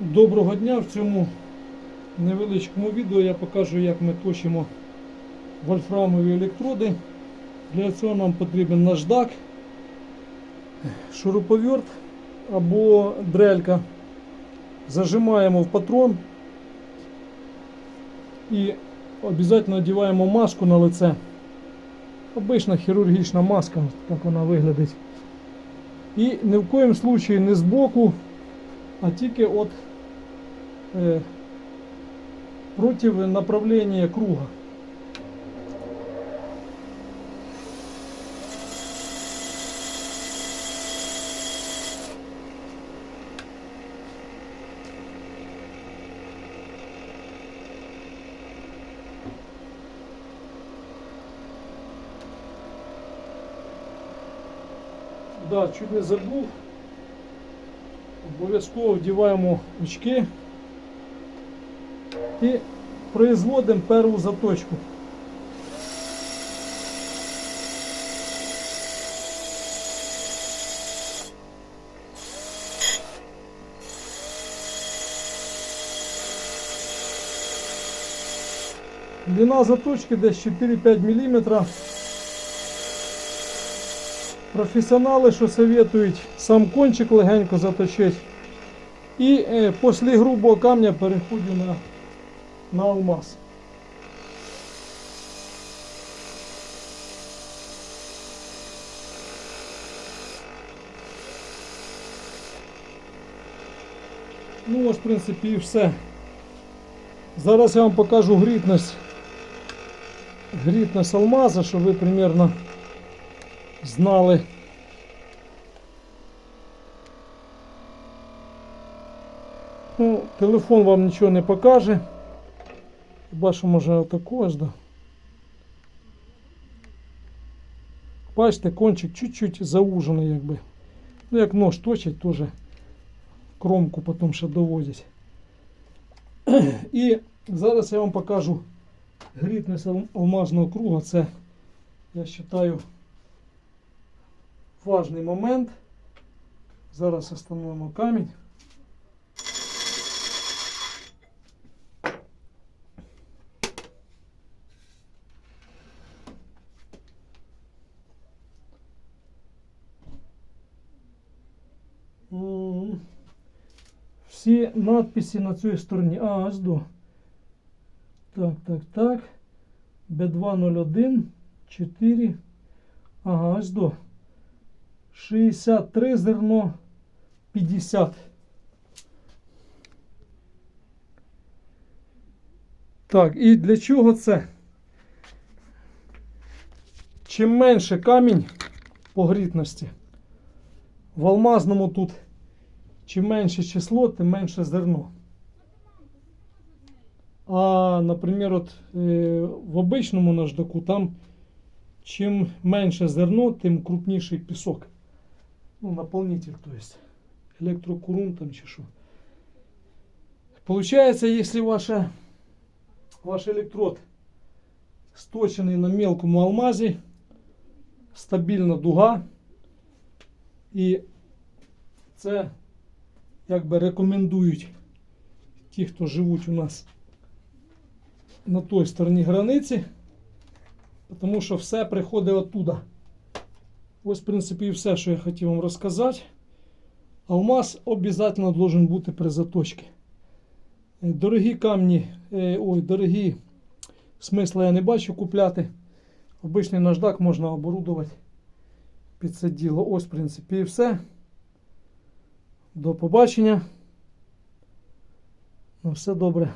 Доброго дня! В цьому невеличкому відео я покажу, як ми точимо вольфрамові електроди. Для цього нам потрібен наждак, шуруповерт або дрелька. Зажимаємо в патрон і обов'язково одягаємо маску на лице. Обична хірургічна маска, так вона виглядить. І ні в коєму случаї не збоку, а тільки от против направления круга. Да, чуть не забув. Обов'язково вдіваємо очки і производимо першу заточку. Длина заточки десь 4-5 мм. Професіонали, що советують сам кончик легенько заточити. І е, після грубого камня переходжу на, на алмаз. Ну ось, в принципі, і все. Зараз я вам покажу грітність. Грітність алмаза, щоб ви примерно знали. Ну, телефон вам нічого не покаже. Хіба що може отаку да. Бачите, кончик чуть-чуть заужений, якби. Ну, як нож точить, теж кромку потім ще доводять. І зараз я вам покажу грітність ал- алмазного круга. Це, я вважаю, важний момент. Зараз встановимо камінь. Всі надписи на цій стороні. А, аж до. Так, так, так. Б201, 4. Ага, аж до. 63 зерно 50. Так, і для чого це? Чим менше камінь по грітності, в алмазному тут чим менше число, тим менше зерно. А, наприклад, от, е, в обичному наждаку там чим менше зерно, тим крупніший пісок. Ну, наполнитель, то есть. Электрокурун там чи що. Получается, если ваша, ваш электрод сточений на мелкому алмазі, стабільна дуга, і це якби рекомендують ті, хто живуть у нас на той стороні границі, тому що все приходить оттуда. Ось, в принципі, і все, що я хотів вам розказати. Алмаз обов'язково должен бути при заточці. Е, Дорогі камні, е, ой, дорогі смисла я не бачу купляти. Обичний наждак можна оборудувати під це діло. Ось, в принципі, і все. До побачення. На все добре.